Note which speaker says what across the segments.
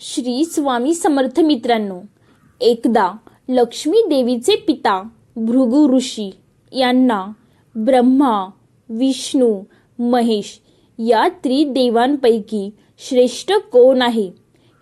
Speaker 1: श्री स्वामी समर्थ मित्रांनो एकदा लक्ष्मी देवीचे पिता भृगु ऋषी यांना ब्रह्मा विष्णू महेश या त्रिदेवांपैकी श्रेष्ठ कोण आहे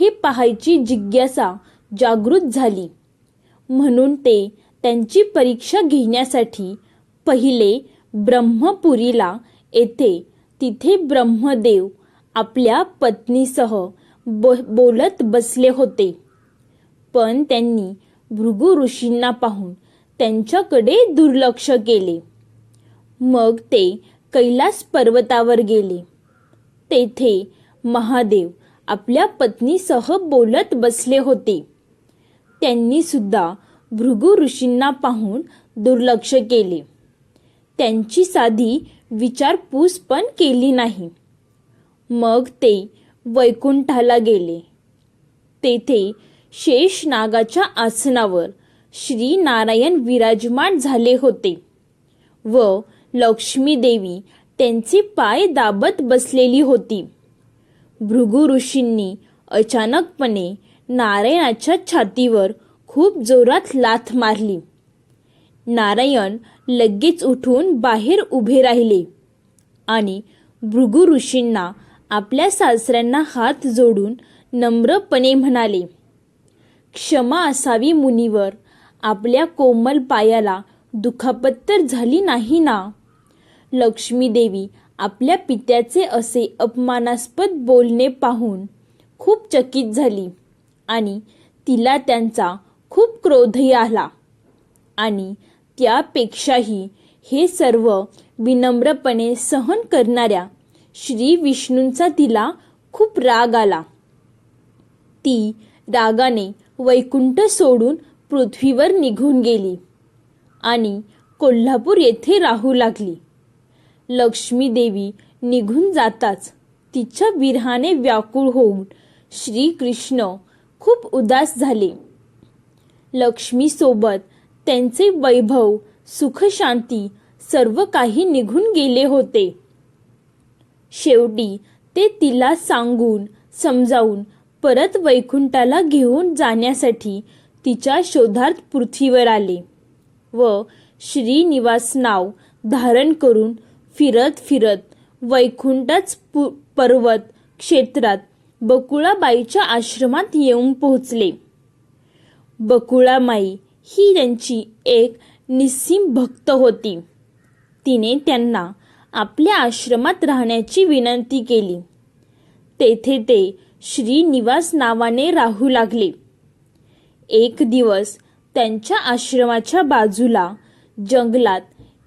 Speaker 1: हे पाहायची जिज्ञासा जागृत झाली. म्हणून ते त्यांची परीक्षा घेण्यासाठी पहिले ब्रह्मपुरीला येथे तिथे ब्रह्मदेव आपल्या पत्नीसह ब बोलत बसले होते. पण त्यांनी भृगु ऋषींना पाहून त्यांच्याकडे दुर्लक्ष केले. मग ते कैलास पर्वतावर गेले. तेथे महादेव आपल्या पत्नीसह बोलत बसले होते. त्यांनी सुद्धा भृगु ऋषींना पाहून दुर्लक्ष केले. त्यांची साधी विचारपूस पण केली नाही. मग ते वैकुंठाला गेले. तेथे शेष नागाच्या आसनावर श्री नारायण विराजमान झाले होते व लक्ष्मी देवी त्यांचे पाय दाबत बसलेली होती. भृगु ऋषींनी अचानकपणे नारायणाच्या छातीवर खूप जोरात लाथ मारली. नारायण लगेच उठून बाहेर उभे राहिले आणि भृगु ऋषींना आपल्या सासऱ्यांना हात जोडून नम्रपणे म्हणाले क्षमा असावी मुनीवर. आपल्या कोमल पायाला दुखापत तर झाली नाही ना? लक्ष्मीदेवी आपल्या पित्याचे असे अपमानास्पद बोलणे पाहून खूप चकित झाली आणि तिला त्यांचा खूप क्रोधही आला. आणि त्यापेक्षाही हे सर्व विनम्रपणे सहन करणाऱ्या श्री विष्णूंचा तिला खूप राग आला. ती रागाने वैकुंठ सोडून पृथ्वीवर निघून गेली आणि कोल्हापूर येथे राहू लागली. लक्ष्मी देवी निघून जाताच तिच्या विरहाने व्याकुळ होऊन श्रीकृष्ण खूप उदास झाले. लक्ष्मीसोबत त्यांचे वैभव सुखशांती सर्व काही निघून गेले होते. शेवटी ते तिला सांगून समजावून परत वैकुंठाला घेऊन जाण्यासाठी तिच्या शोधार्थ पृथ्वीवर आले व श्रीनिवास नाव धारण करून फिरत फिरत वैकुंठच पु पर्वत क्षेत्रात बकुळाबाईच्या आश्रमात येऊन पोहोचले. बकुळामाई ही त्यांची एक निस्सीम भक्त होती. तिने त्यांना आपल्या आश्रमात राहण्याची विनंती केली. तेथे ते श्रीनिवास नावाने राहू लागले. एक दिवस त्यांच्या आश्रमाच्या बाजूला जंगलात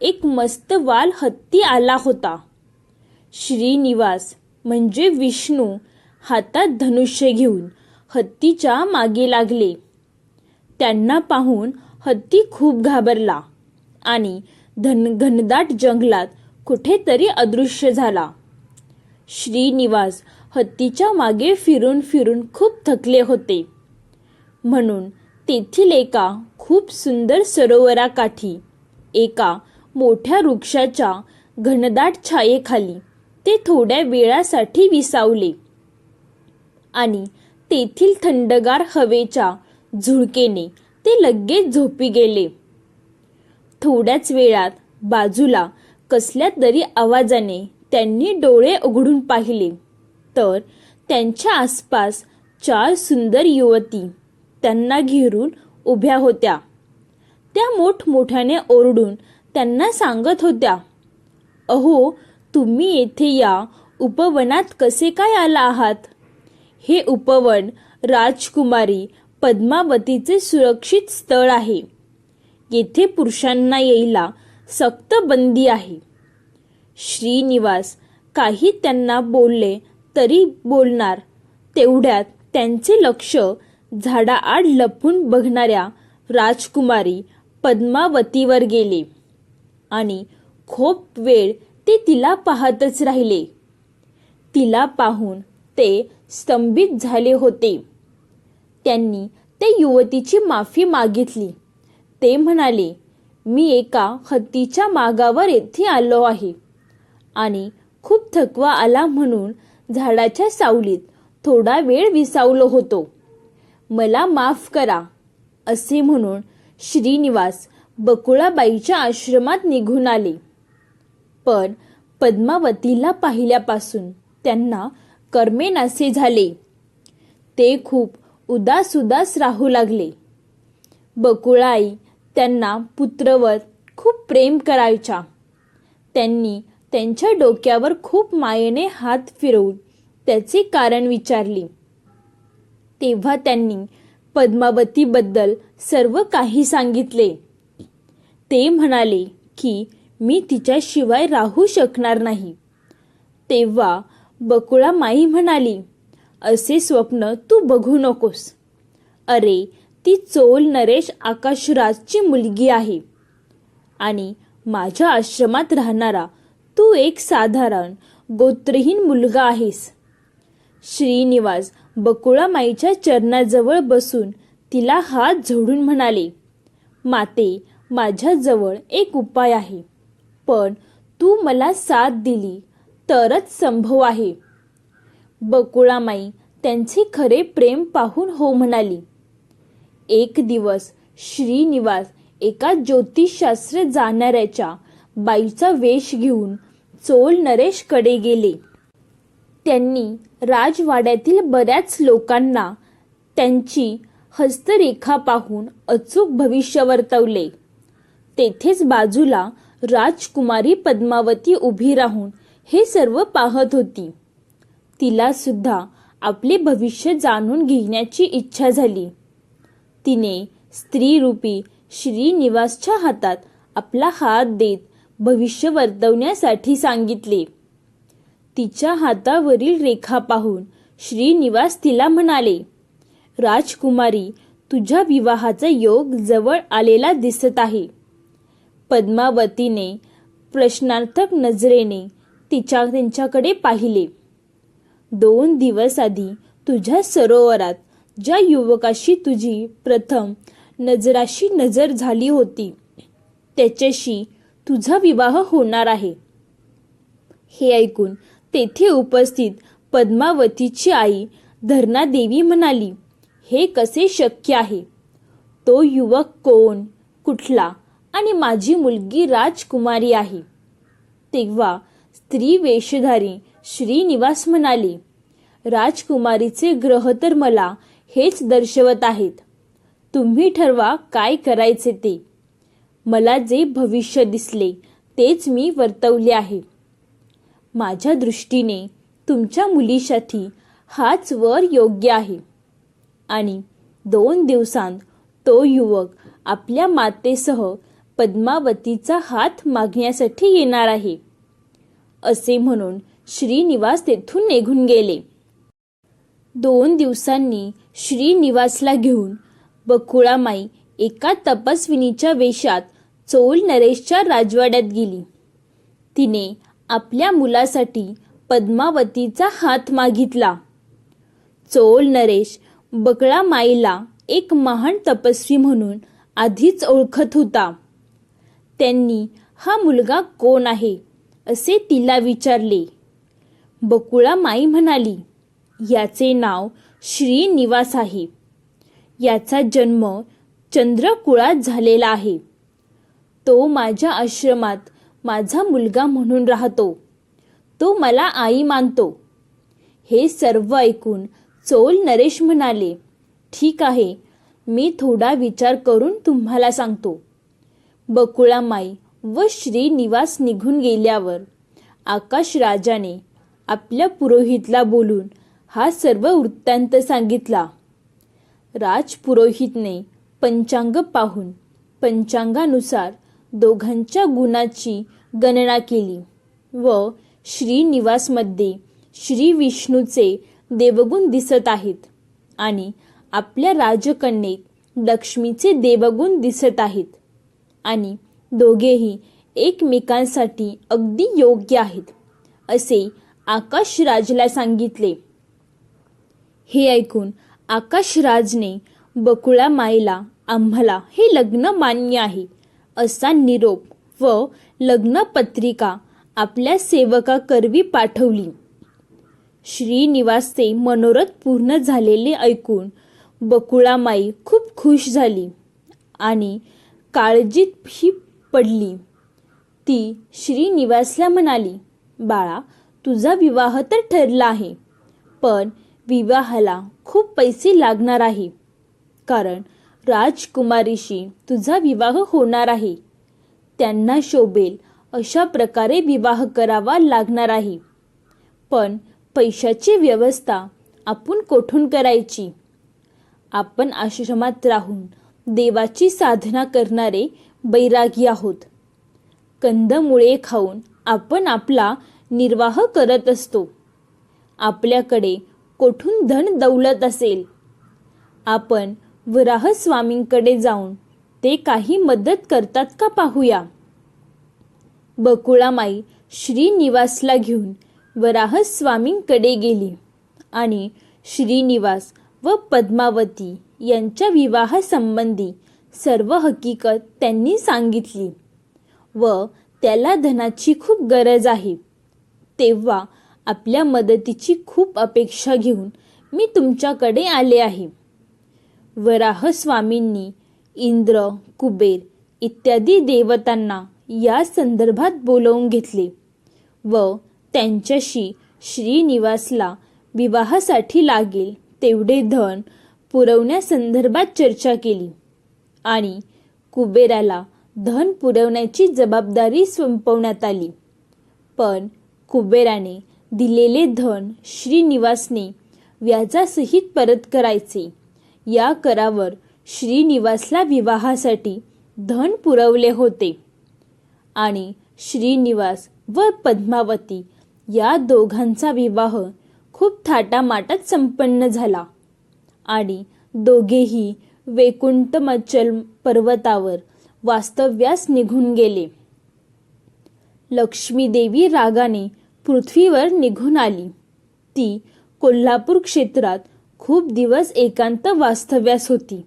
Speaker 1: एक मस्त वाल हत्ती आला होता. श्रीनिवास म्हणजे विष्णू हातात धनुष्य घेऊन हत्तीच्या मागे लागले. त्यांना पाहून हत्ती खूप घाबरला आणि धन घनदाट जंगलात कुठेतरी अदृश्य झाला. श्रीनिवास हत्तीच्या मागे फिरून फिरून खूप थकले होते. म्हणून तेथील एका खूप सुंदर सरोवराकाठी एका मोठ्या वृक्षाच्या घनदाट छायेखाली ते थोड्या वेळासाठी विसावले आणि तेथील थंडगार हवेच्या झुळकेने ते लगेच झोपी गेले. थोड्याच वेळात बाजूला कसल्या तरी आवाजाने त्यांनी डोळे उघडून पाहिले. तर त्यांच्या आसपास चार सुंदर युवती त्यांना घेरून उभ्या होत्या. त्या मोठमोठ्याने ओरडून त्यांना सांगत होत्या अहो तुम्ही येथे या उपवनात कसे काय आला आहात? हे उपवन राजकुमारी पद्मावतीचे सुरक्षित स्थळ आहे. येथे पुरुषांना यायला सक्त बंदी आहे. श्रीनिवास काही त्यांना बोलले तरी बोलणार. तेवढ्यात त्यांचे लक्ष झाडाआड लपून बघणाऱ्या राजकुमारी पद्मावतीवर गेले आणि खूप वेळ ते तिला पाहतच राहिले. तिला पाहून ते स्तंभित झाले होते. त्यांनी त्या युवतीची माफी मागितली. ते म्हणाले मी एका हत्तीच्या मागावर येथे आलो आहे. आणि खूप थकवा आला म्हणून झाडाच्या सावलीत थोडा वेळ विसावलो होतो. मला माफ करा असे म्हणून श्रीनिवास बकुळाबाईच्या आश्रमात निघून आले. पण पद्मावतीला पाहिल्यापासून त्यांना कर्मेनासे झाले. ते खूप उदास उदास राहू लागले. बकुळाई त्यांना पुत्रवर खूप प्रेम करायच्या. त्यांनी त्यांच्या डोक्यावर खूप मायेने हात फिरवून त्याचे कारण विचारले. तेव्हा त्यांनी पद्मावतीबद्दल सर्व काही सांगितले. ते म्हणाले की मी तिच्याशिवाय राहू शकणार नाही. तेव्हा बकुळा माई म्हणाली असे स्वप्न तू बघू नकोस. अरे ती चोल नरेश आकाशराजची मुलगी आहे. आणि माझ्या आश्रमात राहणारा तू एक साधारण गोत्रहीन मुलगा आहेस. श्रीनिवास बकुळामाईच्या चरणाजवळ बसून तिला हात जोडून म्हणाले माते माझ्याजवळ एक उपाय आहे. पण तू मला साथ दिली तरच संभव आहे. बकुळामाई त्यांचे खरे प्रेम पाहून हो म्हणाली. एक दिवस श्रीनिवास एका ज्योतिषशास्त्र जाणाऱ्याच्या बाईचा वेश घेऊन चोल नरेशकडे गेले. त्यांनी राजवाड्यातील बऱ्याच लोकांना त्यांची हस्तरेखा पाहून अचूक भविष्य वर्तवले. तेथेच बाजूला राजकुमारी पद्मावती उभी राहून हे सर्व पाहत होती. तिला सुद्धा आपले भविष्य जाणून घेण्याची इच्छा झाली. तिने स्त्रीरूपी श्रीनिवासच्या हातात आपला हात देत भविष्य वर्तवण्यासाठी सांगितले. तिच्या हातावरील रेखा पाहून श्रीनिवास तिला म्हणाले राजकुमारी तुझ्या विवाहाचा योग जवळ आलेला दिसत आहे पद्मावतीने प्रश्नार्थक नजरेने तिच्या त्यांच्याकडे पाहिले. दोन दिवस आधी तुझ्या सरोवरात ज्या युवकाशी तुझी प्रथम नजराशी नजर झाली होती त्याच्याशी तुझा विवाह होणार आहे. हे ऐकून तेथे उपस्थित पद्मावतीची आई धरणादेवी म्हणाली हे कसे शक्य आहे? तो युवक कोण कुठला आणि माझी मुलगी राजकुमारी आहे. तेव्हा स्त्री वेशधारी श्रीनिवास म्हणाले राजकुमारीचे ग्रह तर मला हेच दर्शवत आहेत. तुम्ही ठरवा काय करायचे ते. मला जे भविष्य दिसले तेच मी वर्तवले आहे. माझ्या दृष्टीने तुमच्या मुलीसाठी हाच वर योग्य आहे. आणि दोन दिवसांत तो युवक आपल्या मातेसह पद्मावतीचा हात मागण्यासाठी येणार आहे. असे म्हणून श्रीनिवास तेथून निघून गेले. दोन दिवसांनी श्रीनिवासला घेऊन बकुळामाई एका तपस्विनीच्या वेशात चोल नरेशच्या राजवाड्यात गेली. तिने आपल्या मुलासाठी पद्मावतीचा हात मागितला. चोल नरेश बकळा माईला एक महान तपस्वी म्हणून आधीच ओळखत होता. त्यांनी हा मुलगा कोण आहे? असे तिला विचारले. बकुळा माई म्हणाली याचे नाव श्रीनिवास आहे याचा जन्म चंद्रकुळात झालेला आहे. तो माझ्या आश्रमात माझा मुलगा म्हणून राहतो. तो मला आई मानतो. हे सर्व ऐकून चोल नरेश म्हणाले ठीक आहे मी थोडा विचार करून तुम्हाला सांगतो. बकुळामाई व श्रीनिवास निघून गेल्यावर आकाश राजाने आपल्या पुरोहितला बोलून हा सर्व वृत्तांत सांगितला. राजपुरोहितने पंचांग पाहून पंचांगानुसार दोघांच्या गुणाची गणना केली व श्रीनिवासमध्ये श्री विष्णूचे देवगुण दिसत आहेत आणि आपल्या राजकन्येत लक्ष्मीचे देवगुण दिसत आहेत आणि दोघेही एकमेकांसाठी अगदी योग्य आहेत असे आकाशराजला सांगितले. हे ऐकून आकाशराजने बकुळा माईला आम्हाला हे लग्न मान्य आहे असा निरोप व लग्नपत्रिका आपल्या आपल्या सेवकाकरवी पाठवली. श्रीनिवासचे मनोरथ पूर्ण झालेले ऐकून बकुळामाई खूप खुश झाली आणि काळजीत ही पडली. ती श्रीनिवासला म्हणाली बाळा तुझा विवाह तर ठरला आहे पण विवाहाला खूप पैसे लागणार आहे. कारण राजकुमारीशी तुझा विवाह होणार आहे. त्यांना शोभेल अशा प्रकारे विवाह करावा लागणार आहे. पण पैशाची व्यवस्था आपण कोठून करायची? आपण आश्रमात राहून देवाची साधना करणारे बैरागी आहोत. कंदमुळे खाऊन आपण आपला निर्वाह करत असतो. आपल्याकडे कोठून धन दौलत असेल? आपण वराह स्वामींकडे जाऊन ते काही मदत करतात का पाहूया? बकुळामाई श्रीनिवासला घेऊन वराह स्वामींकडे गेली आणि श्रीनिवास व पद्मावती यांच्या विवाहासंबंधी सर्व हकीकत त्यांनी सांगितली व त्याला धनाची खूप गरज आहे. तेव्हा आपल्या मदतीची खूप अपेक्षा घेऊन मी तुमच्याकडे आले आहे. वराह स्वामींनी इंद्र कुबेर इत्यादी देवतांना या संदर्भात बोलवून घेतले व त्यांच्याशी श्रीनिवासला विवाहासाठी लागेल तेवढे धन पुरवण्यासंदर्भात चर्चा केली आणि कुबेराला धन पुरवण्याची जबाबदारी संपवण्यात आली. पण कुबेराने दिलेले धन श्रीनिवासने व्याजासहित परत करायचे. या करावर श्रीनिवासला विवाहासाठी धन पुरवले होते. आणि श्रीनिवास व पद्मावती या दोघांचा विवाह खूप थाटामाटात संपन्न झाला. आणि दोघेही वेकुंठमचल पर्वतावर वास्तव्यास निघून गेले. लक्ष्मीदेवी रागाने पृथ्वीवर निघून आली. ती कोल्हापूर क्षेत्रात खूप दिवस एकांत वास्तव्यास होती.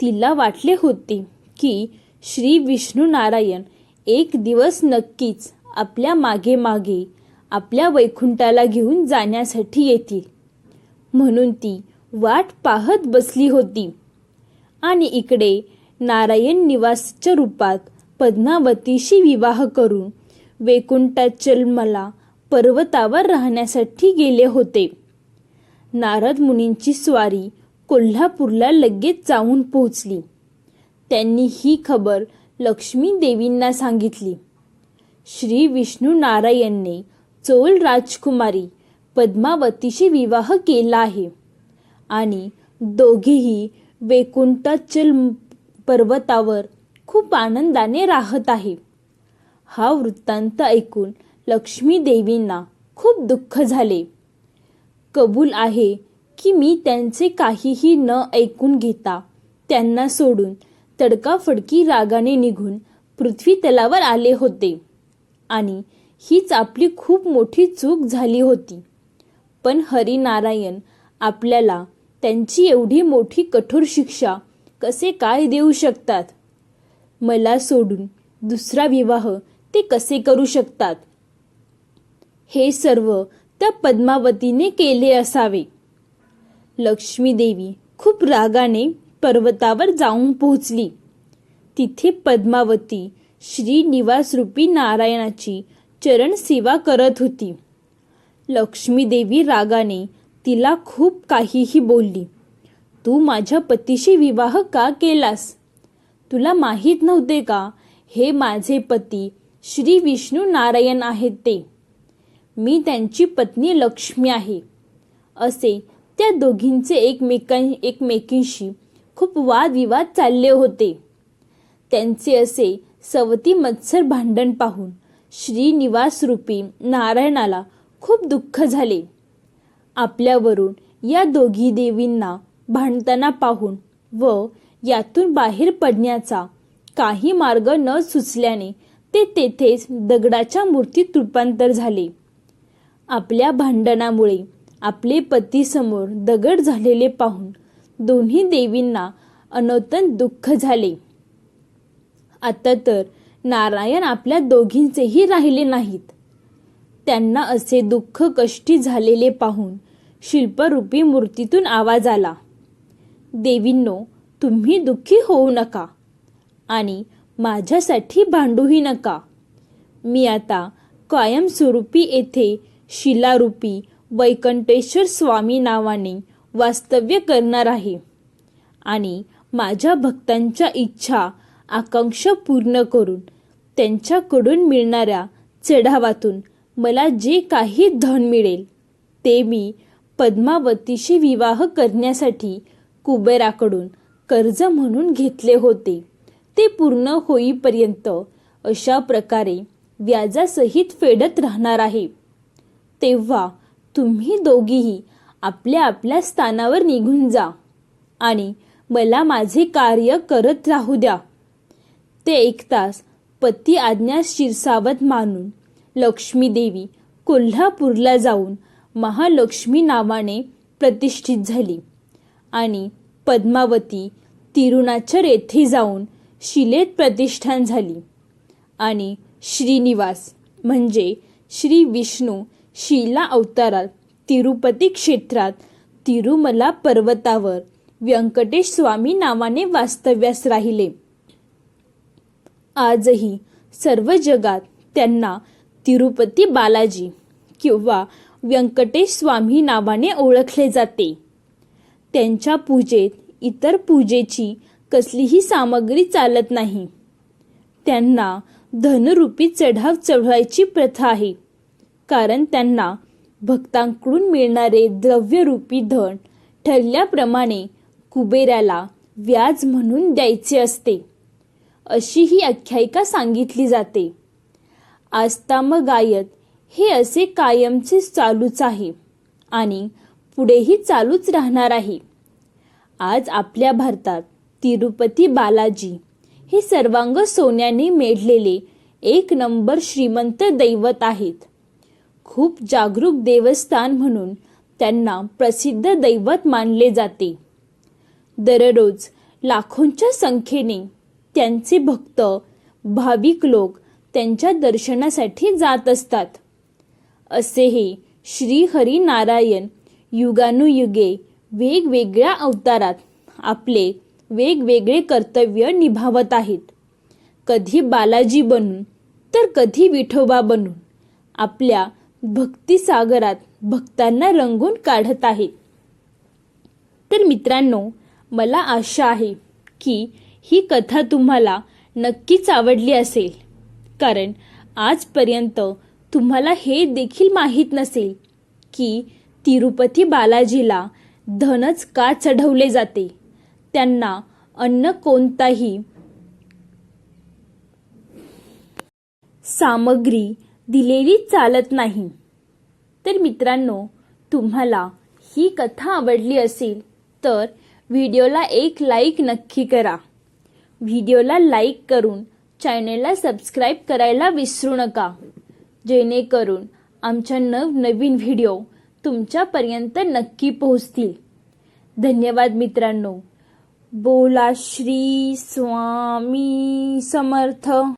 Speaker 1: तिला वाटले होते की श्री विष्णू नारायण एक दिवस नक्कीच आपल्या मागे मागे आपल्या वैकुंठाला घेऊन जाण्यासाठी येतील. म्हणून ती वाट पाहत बसली होती. आणि इकडे नारायण निवासच्या रूपात पद्मावतीशी विवाह करून वैकुंठाचलमला पर्वतावर राहण्यासाठी गेले होते. नारद मुनींची स्वारी कोल्हापूरला लगेच जाऊन पोहोचली. त्यांनी ही खबर लक्ष्मी देवींना सांगितली. श्री विष्णू नारायणने चोल राजकुमारी पद्मावतीशी विवाह केला आहे आणि दोघेही वैकुंठाचल पर्वतावर खूप आनंदाने राहत आहे. हा वृत्तांत ऐकून लक्ष्मी देवींना खूप दुःख झाले. कबूल आहे की मी त्यांचे काहीही न ऐकून घेता त्यांना सोडून तडकाफडकी रागाने निघून पृथ्वी तलावर आले होते. आणि हीच आपली खूप मोठी चूक झाली होती. पण हरिनारायण आपल्याला त्यांची एवढी मोठी कठोर शिक्षा कसे काय देऊ शकतात? मला सोडून दुसरा विवाह ते कसे करू शकतात? हे सर्व त्या पद्मावतीने केले असावे. लक्ष्मी देवी खूप रागाने पर्वतावर जाऊन पोहोचली. तिथे पद्मावती श्रीनिवास रूपी नारायणाची चरण सेवा करत होती. लक्ष्मी देवी रागाने तिला खूप काहीही बोलली. तू माझ्या पतीशी विवाह का केलास? तुला माहीत नव्हते का हे माझे पती श्री विष्णू नारायण आहेत ते? मी त्यांची पत्नी लक्ष्मी आहे असे त्या दोघींचे एकमेकां एकमेकींशी खूप वादविवाद चालले होते. त्यांचे असे सवती मत्सर भांडण पाहून श्रीनिवास रूपी नारायणाला खूप दुःख झाले. आपल्यावरून या दोघी देवींना भांडताना पाहून व यातून बाहेर पडण्याचा काही मार्ग न सुचल्याने ते तेथेच दगडाच्या मूर्तीत रूपांतर झाले. आपल्या भांडणामुळे आपले पतीसमोर दगड झालेले पाहून दोन्ही देवींना अनोतन दुःख झाले. आता तर नारायण आपल्या दोघींचेही राहिले नाहीत. त्यांना असे दुःख कष्टी झालेले पाहून शिल्परूपी मूर्तीतून आवाज आला. देवींनो तुम्ही दुःखी होऊ नका आणि माझ्यासाठी भांडूही नका. मी आता कायमस्वरूपी येथे शिलारूपी वैकंठेश्वर स्वामी नावाने वास्तव्य करणार आहे. आणि माझ्या भक्तांच्या इच्छा आकांक्षा पूर्ण करून त्यांच्याकडून मिळणाऱ्या चढावातून मला जे काही धन मिळेल ते मी पद्मावतीशी विवाह करण्यासाठी कुबेराकडून कर्ज म्हणून घेतले होते. ते पूर्ण होईपर्यंत अशा प्रकारे व्याजासहित फेडत राहणार आहे. तेव्हा तुम्ही दोघीही आपल्या आपल्या स्थानावर निघून जा आणि मला माझे कार्य करत राहू द्या. ते ऐकताच पती आज्ञा शिरसावत मानून लक्ष्मी देवी कोल्हापूरला जाऊन महालक्ष्मी नावाने प्रतिष्ठित झाली आणि पद्मावती तिरुणाचर येथे जाऊन शिलेत प्रतिष्ठान झाली आणि श्रीनिवास म्हणजे श्री विष्णू शिला अवतारात तिरुपती क्षेत्रात तिरुमला पर्वतावर. व्यंकटेश स्वामी नावाने वास्तव्यास राहिले. आजही सर्व जगात त्यांना तिरुपती बालाजी किंवा व्यंकटेश स्वामी नावाने ओळखले जाते. त्यांच्या पूजेत इतर पूजेची कसलीही सामग्री चालत नाही. त्यांना धनरूपी चढाव चढवायची प्रथा आहे. कारण त्यांना भक्तांकडून मिळणारे द्रव्यरूपी धन ठरल्याप्रमाणे कुबेराला व्याज म्हणून द्यायचे असते. अशी ही आख्यायिका सांगितली जाते. आस्ताम गायत हे असे कायमचे चालूच आहे आणि पुढेही चालूच राहणार आहे. आज आपल्या भारतात तिरुपती बालाजी हे सर्वांग सोन्याने मेढलेले एक नंबर श्रीमंत दैवत आहेत. खूप जागरूक देवस्थान म्हणून त्यांना प्रसिद्ध दैवत मानले जाते. दररोज लाखोंच्या संख्येने त्यांचे भक्त भाविक लोक त्यांच्या दर्शनासाठी जात असतात. असे हे श्री हरी नारायण युगानुयुगे वेगवेगळ्या अवतारात आपले वेगवेगळे कर्तव्य निभावत आहेत. कधी बालाजी बनून तर कधी विठोबा बनून आपल्या भक्तिसागरात भक्तांना रंगून काढत आहे. तर मित्रांनो मला आशा आहे की ही कथा तुम्हाला नक्कीच आवडली असेल. कारण आजपर्यंत तुम्हाला हे देखील माहीत नसेल की तिरुपती बालाजीला धनच का चढवले जाते? त्यांना अन्न कोणताही सामग्री दिलेली चालत नाही. तर मित्रांनो तुम्हाला ही कथा आवडली असेल तर व्हिडिओला एक लाईक नक्की करा. व्हिडिओला लाईक करून चॅनेलला सबस्क्राईब करायला विसरू नका. जेणेकरून आमच्या नवनवीन व्हिडिओ तुमच्यापर्यंत नक्की पोहोचतील. धन्यवाद मित्रांनो. बोला श्री स्वामी समर्थ.